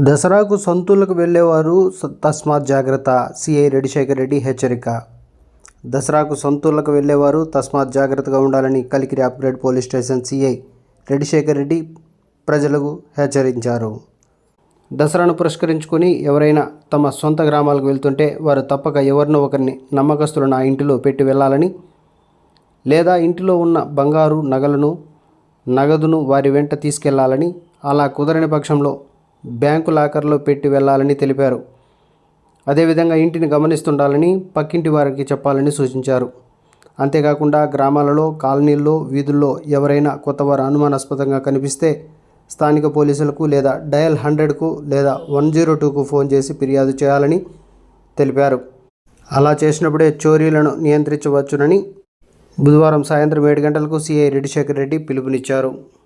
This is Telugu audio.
దసరాకు సొంతూళ్ళకు వెళ్ళేవారు తస్మాత్ జాగ్రత్త. సిఐ రెడ్డిశేఖర్ రెడ్డి హెచ్చరిక. దసరాకు సొంతూళ్ళకు వెళ్ళేవారు తస్మాత్ జాగ్రత్తగా ఉండాలని Kalikiri upgrade police station CI Reddishekhar Reddy ప్రజలకు హెచ్చరించారు. దసరాను పురస్కరించుకొని ఎవరైనా తమ సొంత గ్రామాలకు వెళ్తుంటే వారు తప్పక ఎవరినో ఒకరిని నమ్మకస్తులను ఆ ఇంటిలో పెట్టి వెళ్ళాలని లేదా ఇంటిలో ఉన్న బంగారు నగలను నగదును వారి వెంట తీసుకెళ్ళాలని అలా కుదరని పక్షంలో బ్యాంకు లాకర్లో పెట్టి వెళ్ళాలని తెలిపారు. అదేవిధంగా ఇంటిని గమనిస్తుండాలని పక్కింటి వారికి చెప్పాలని సూచించారు. అంతేకాకుండా గ్రామాలలో కాలనీల్లో వీధుల్లో ఎవరైనా కొత్తవారు అనుమానాస్పదంగా కనిపిస్తే స్థానిక పోలీసులకు లేదా డయల్ హండ్రెడ్కు లేదా వన్ జీరో టూకు ఫోన్ చేసి ఫిర్యాదు చేయాలని తెలిపారు. అలా చేసినప్పుడే చోరీలను నియంత్రించవచ్చునని బుధవారం సాయంత్రం ఏడు గంటలకు సిఐ రెడ్డిశేఖర్ రెడ్డి పిలుపునిచ్చారు.